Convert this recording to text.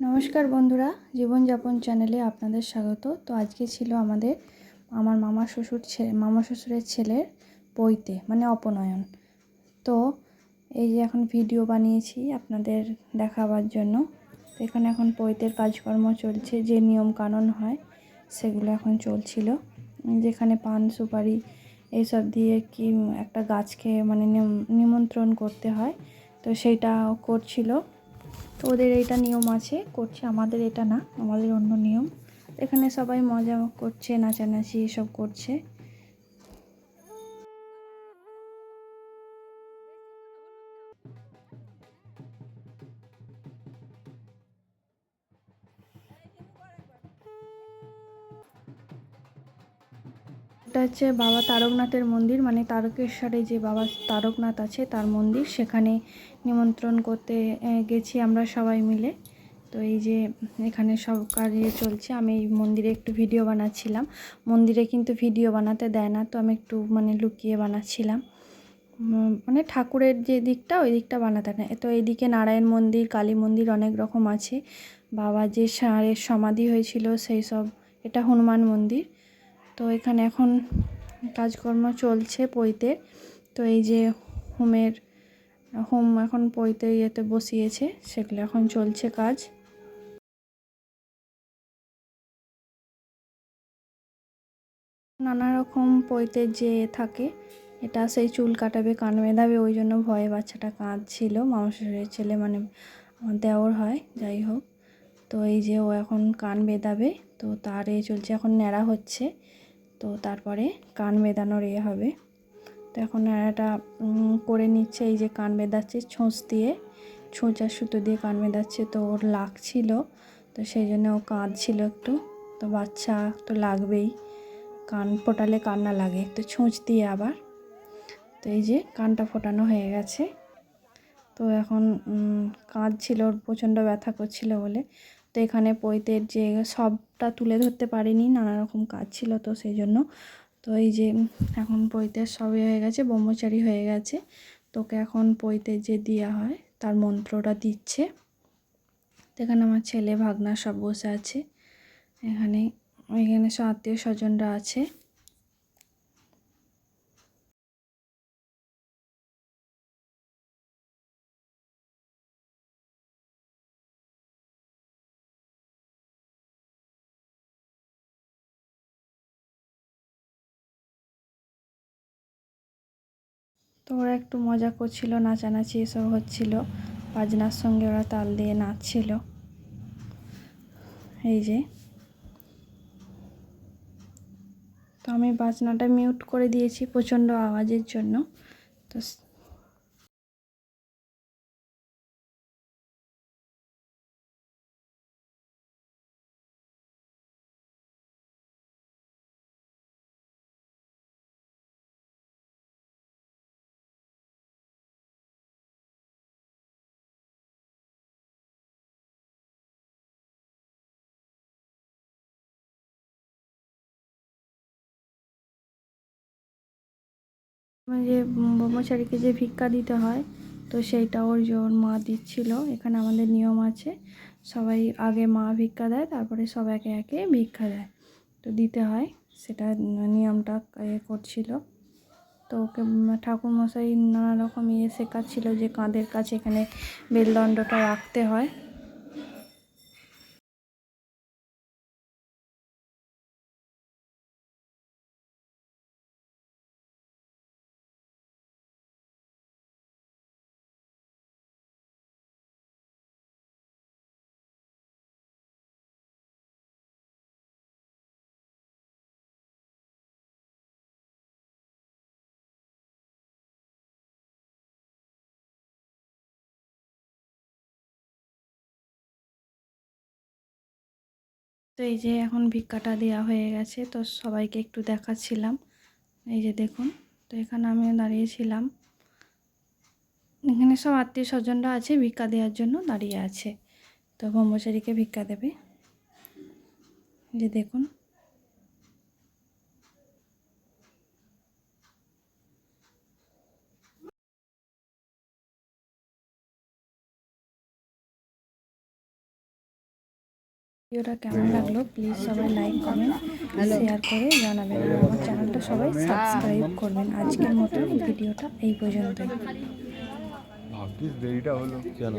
নমস্কার বন্ধুরা, জীবনযাপন চ্যানেলে আপনাদের স্বাগত। তো আজকে ছিল আমাদের, আমার মামা শ্বশুর ছেলে মামা শ্বশুরের ছেলের বইতে মানে অপনয়ন। তো এই যে এখন ভিডিও বানিয়েছি আপনাদের দেখাবার জন্য। তো এখানে এখন পৈতের কাজকর্ম চলছে, যে নিয়ম কানুন হয় সেগুলো এখন চলছিল। যেখানে পান, সুপারি এইসব দিয়ে কি একটা গাছকে মানে নিমন্ত্রণ করতে হয়। তো সেইটা করছিল। তো ওদের এটা নিয়ম আছে, করছে, আমাদের এটা না, আমাদের অন্য নিয়ম। এখানে সবাই মজা করছে, নাচানাচি এসব করছে। এটা হচ্ছে বাবা তারকনাথের মন্দির মানে তারকেশ্বরে যে বাবা তারকনাথ আছে তার মন্দির। সেখানে নিমন্ত্রণ করতে গেছি আমরা সবাই মিলে। তো এই যে এখানে সব কাজ চলছে, আমি এই মন্দিরে একটু ভিডিও বানাচ্ছিলাম। মন্দিরে কিন্তু ভিডিও বানাতে দেয় না, তো আমি একটু মানে লুকিয়ে বানাচ্ছিলাম। মানে ঠাকুরের যে দিকটা, ওই দিকটা বানাতে না। তো এইদিকে নারায়ণ মন্দির, কালী মন্দির অনেক রকম আছে। বাবা যে সারের সমাধি হয়েছিল, সেই সব, এটা হনুমান মন্দির। তো এখানে এখন কাজকর্ম চলছে পইতে। তো এই যে হোমের, হোম এখন পইতে ইয়েতে বসিয়েছে, সেগুলো এখন চলছে কাজ। নানা রকম পইতে যে থাকে, এটা সেই চুল কাটাবে, কান বেঁধাবে ওই জন্য ভয়ে বাচ্চাটা কাঁদছিল। মামাশারের ছেলে মানে দেওর হয়, যাই হোক। তো এই যে ও এখন কান বেঁধাবে তো তার এ চলছে, এখন ন্যাড়া হচ্ছে। তো তারপরে কান বেঁধানোর ইয়ে হবে। তো এখন ন্যাড়াটা করে নিচ্ছে, এই যে কান বেঁধাচ্ছে ছোঁচ দিয়ে, ছোঁচ আর সুতো দিয়ে কান বেঁধাচ্ছে তো ওর লাগছিল। তো সেই জন্য ও কাঁদছিল একটু। তো বাচ্চা তো লাগবেই, কান ফোটালে কান্না লাগে। তো ছোঁচ দিয়ে আবার, তো এই যে কানটা ফোটানো হয়ে গেছে। তো এখন কাঁদছিল ওর প্রচণ্ড ব্যথা করছিল বলে। তো এখানে পৈতের যে সবটা তুলে ধরতে পারিনি, নানা রকম কাজ ছিল তো সেই জন্য তো এই যে এখন পৈতের সবই হয়ে গেছে, ব্রহ্মচারী হয়ে গেছে। তোকে এখন পৈতের যে দেওয়া হয়, তার মন্ত্রটা দিচ্ছে। তো এখানে আমার ছেলে ভাগনা সব বসে আছে। এখানে এখানে সব আত্মীয় স্বজনরা আছে। তো ওরা একটু মজা করছিল, নাচানাচি এসব হচ্ছিল। বাজনার সঙ্গে ওরা তাল দিয়ে নাচছিল। এই যে। তো আমি বাজনাটা মিউট করে দিয়েছি প্রচণ্ড আওয়াজের জন্য। তো যে ব্রহ্মচারীকে যে ভিক্ষা দিতে হয়, তো সেইটা ওর ওর মা দিচ্ছিল। এখানে আমাদের নিয়ম আছে, সবাই আগে মা ভিক্ষা দেয়, তারপরে সব একে একে ভিক্ষা দেয়। তো দিতে হয়, সেটা নিয়মটা এ করছিল। তো ওকে ঠাকুরমশাই নানা রকম ইয়ে শেখাচ্ছিল যে কাঁধের কাছে এখানে বেলদণ্ডটা রাখতে হয়। তো এই যে এখন ভিক্ষাটা দেওয়া হয়ে গেছে, তো সবাইকে একটু দেখাচ্ছিলাম। এই যে দেখুন, তো এখানে আমিও দাঁড়িয়েছিলাম। এখানে সব আত্মীয় স্বজনরা আছে, ভিক্ষা দেওয়ার জন্য দাঁড়িয়ে আছে। তো ব্রহ্মচারীকে ভিক্ষা দেবে। যে দেখুন ভিডিওটা কেমন লাগল প্লিজ সবাই লাইক করেন শেয়ার করে জানাবেন। আর আমার চ্যানেলটা সবাই সাবস্ক্রাইব করবেন আজকের মতো ভিডিওটা এই পর্যন্তই। ভাগ্যিস দেরিটা হলো। কেন